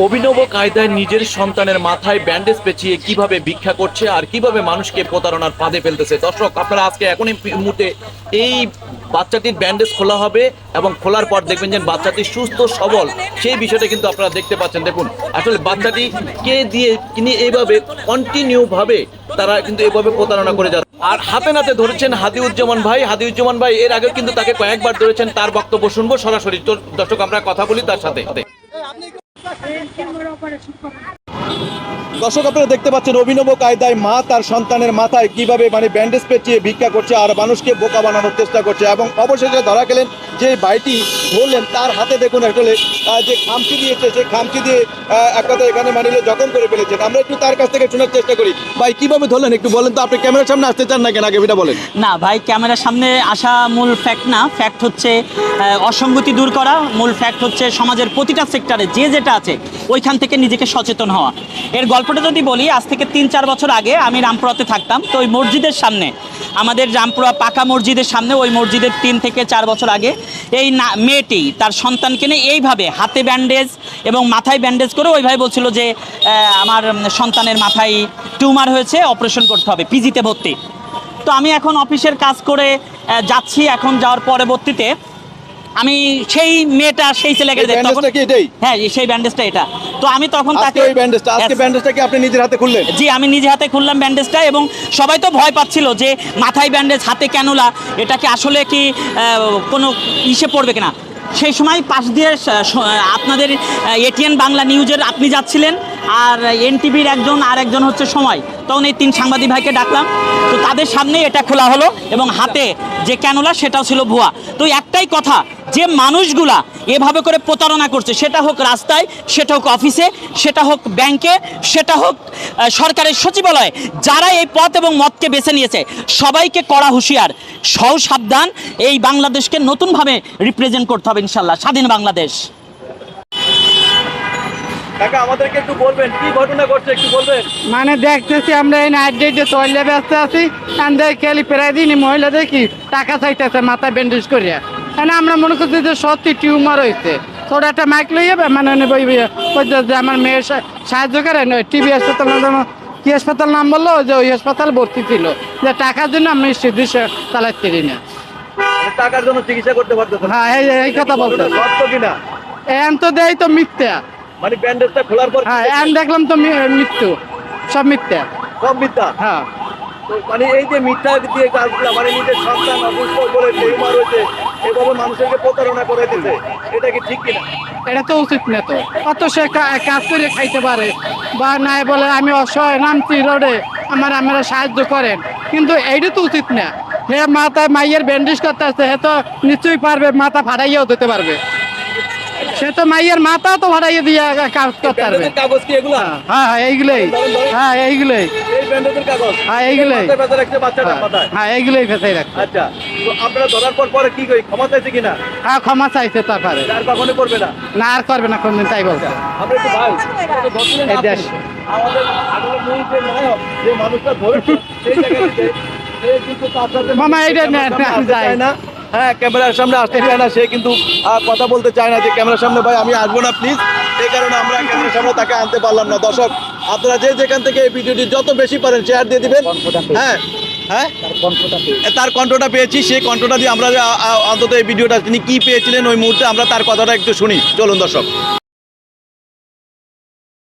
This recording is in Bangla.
অভিনব কায়দায় নিজের সন্তানের মাথায় ব্যান্ডেজ পেঁচিয়ে কীভাবে ভিক্ষা করছে আর কীভাবে মানুষকে প্রতারণার ফাঁদে ফেলতেছে? দর্শক, আপনারা আজকে এখন এই মুহূর্তে এই বাচ্চাটির ব্যান্ডেজ খোলা হবে এবং খোলার পর দেখবেন যে বাচ্চাটি সুস্থ, সবল, সেই বিষয়টা কিন্তু আপনারা দেখতে পাচ্ছেন। দেখুন, আসলে বাচ্চাটি কে দিয়ে, তিনি এইভাবে কন্টিনিউ ভাবে তারা কিন্তু এইভাবে প্রতারণা করে যাচ্ছে। আর হাতে নাতে ধরেছেন হাদিউজ্জামান ভাই। হাদিউজ্জামান ভাই এর আগে কিন্তু তাকে কয়েকবার ধরেছেন, তার বক্তব্য শুনব সরাসরি। দর্শক, আমরা কথা বলি তার সাথে। el símbolo para su দর্শক, আপনারা দেখতে পাচ্ছেন অভিনব কায়দায় মা তার সন্তানের মাথায় কীভাবে মানে ব্যান্ডেজ পেঁচিয়ে ভিক্ষা করছে আর মানুষকে বোকা বানানোর চেষ্টা করছে। এবং অবশেষে ধরা গেলেন যে ভাইটি ধরলেন, তার হাতে দেখুন আসলে যে খামচি দিয়েছে, সেই খামচি দিয়ে এক কথা এখানে মানিলে জখম করে ফেলেছেন। আমরা একটু তার কাছ থেকে শোনার চেষ্টা করি। ভাই, কীভাবে ধরলেন একটু বলেন তো? আপনি ক্যামেরার সামনে আসতে চান না কেন? আগে এটা বলেন। না, ভাই, ক্যামেরার সামনে আসা মূল ফ্যাক্ট না। ফ্যাক্ট হচ্ছে অসঙ্গতি দূর করা। মূল ফ্যাক্ট হচ্ছে সমাজের প্রতিটা সেক্টরে যে যেটা আছে, ওইখান থেকে নিজেকে সচেতন হওয়া। এর গল্পটা যদি বলি, আজ থেকে তিন চার বছর আগে আমি রামপুরাতে থাকতাম। তো ওই মসজিদের সামনে, আমাদের রামপুরা পাকা মসজিদের সামনে, ওই মসজিদের তিন থেকে চার বছর আগে এই মেয়েটি তার সন্তানকে নিয়ে এইভাবে হাতে ব্যান্ডেজ এবং মাথায় ব্যান্ডেজ করে ওইভাবে বলছিল যে আমার সন্তানের মাথায় টিউমার হয়েছে, অপারেশন করতে হবে, পিজিতে ভর্তি। তো আমি এখন অফিসের কাজ করে যাচ্ছি। এখন যাওয়ার পরবর্তীতে আমি সেই মেয়েটা সেই ছেলেকে তখন হ্যাঁ সেই ব্যান্ডেজটা এটা। তো আমি তখন তাকে ওই ব্যান্ডেজটা আজকে ব্যান্ডেজটা কি আপনি নিজের হাতে খুললেন? জি আমি নিজে হাতে খুললাম ব্যান্ডেজটা এবং সবাই তো ভয় পাচ্ছিল যে মাথায় ব্যান্ডেজ হাতে ক্যানুলা এটা কি আসলে কি কোনো ইসে পড়বে কিনা? সেই সময় পাশ দিয়ে আপনাদের এটিএন বাংলা নিউজের আপনি যাচ্ছিলেন। আর এনটিভির একজন আর একজন হচ্ছে সময়। তখন এই তিন সাংবাদিক ভাইকে ডাকলাম। তো তাদের সামনে এটা খোলা হলো এবং হাতে যে ক্যানোলা সেটাও ছিল ভুয়া। তো একটাই কথা, যে মানুষগুলা এভাবে করে প্রতারণা করছে, সেটা হোক রাস্তায়, সেটা হোক অফিসে, সেটা হোক ব্যাংকে, সেটা হোক সরকারের সচিবালয়ে যারা এই পথ এবং মতকে বেছে নিয়েছে, সবাইকে কড়া হুঁশিয়ার সহ সাবধান এই বাংলাদেশকে নতুনভাবে রিপ্রেজেন্ট করতে হবে ইনশাল্লাহ, স্বাধীন বাংলাদেশ। কাকা আমাদেরকে একটু বলবেন কি ঘটনা ঘটছে একটু বলবেন? মানে দেখতেছি আমরা এই নাইট ডেটে তৈলে ব্যস্ত আছি and দেখি প্রায় দিনই মহিলা দেখি টাকা চাইতেছে মাথায় ব্যান্ডেজ করিয়া। মানে আমরা মনে করছি যে সত্যি টিউমার হয়েছে তোর একটা মাইক লইয়া মানে যে আমার মেয়ের সাহায্য করেন ওই টিভি হাসপাতাল কি হাসপাতাল নাম বলল? যে ওই হাসপাতাল ভর্তি ছিল। যে টাকার জন্য আমি সিদ্ধি চালাচ্ছি না। মানে টাকার জন্য চিকিৎসা করতে পারতেছেন হ্যাঁ এই এই কথা বলতো সত্য কিনা? এখন তো দেয় তো মিথ্যা। মানে ব্যান্ডেজটা খোলার পর হ্যাঁ এখন দেখলাম তো মৃত্যু। সব মিথ্যা। সব মিথ্যা? হ্যাঁ। মানে এই যে মিথ্যা দিয়ে কাজগুলা মানে নিজের সন্তান করে হয়েছে এভাবে মানুষকে প্রতারণা করে দিতে এটা কি ঠিক কিনা? এটা তো উচিত না তো। অত সে কাজ করে খাইতে পারে। বা নাই বলে আমি অসহায় নামছি রোডে আমার আমরা সাহায্য করেন। কিন্তু এইটা তো উচিত না। হে মাথায় মাইয়ের ব্যান্ডেজ করতে আসছে হে তো নিশ্চয়ই পারবে মাথা ফাটাইয়াও দিতে পারবে। সে তো মাইয়ের মাথা তো ফাটাইয়া দিয়ে কাজ করতে পারবে। কাগজ কি এগুলা? হ্যাঁ হ্যাঁ এইগুলোই। হ্যাঁ এইগুলোই। এই ব্যান্ডেজের কাগজ? হ্যাঁ, এইগুলাই। মাথায় রাখছে বাচ্চাটা মাথায় হ্যাঁ এইগুলোই ফেসাই রাখছে। আচ্ছা তো আপনারা ধরার পর পরে কি কই ক্ষমা চাইছে কিনা? হ্যাঁ ক্ষমা চাইছে তারপরে আর কখনো করবে না। না আর করবে না কোনদিন তাই বলছে। ভাই। আমাদের মূল যে নায়ক যে মানুষটা ধরেছে সেই মামা, এইটা না- না যায়। না। হ্যাঁ ক্যামেরার সামনে আসতে চায় না, সে কিন্তু কথা বলতে চায় না যে ক্যামেরার সামনে ভাই আমি আসব না প্লিজ এই কারণে আমরা ক্যামেরার সামনে তাকে আনতে পারলাম না। দর্শক, আপনারা যে যেখান থেকে এই ভিডিওটি যত বেশি পারেন শেয়ার দিয়ে দিবেন। হ্যাঁ হ্যাঁ? তার কণ্ঠটা পেয়েছি, সেই কণ্ঠটা দিয়ে আমরা অন্তত এই ভিডিওটা তিনি কি পেয়েছিলেন, ওই মুহূর্তে আমরা তার কথাটা একটু শুনি। চলুন দর্শক।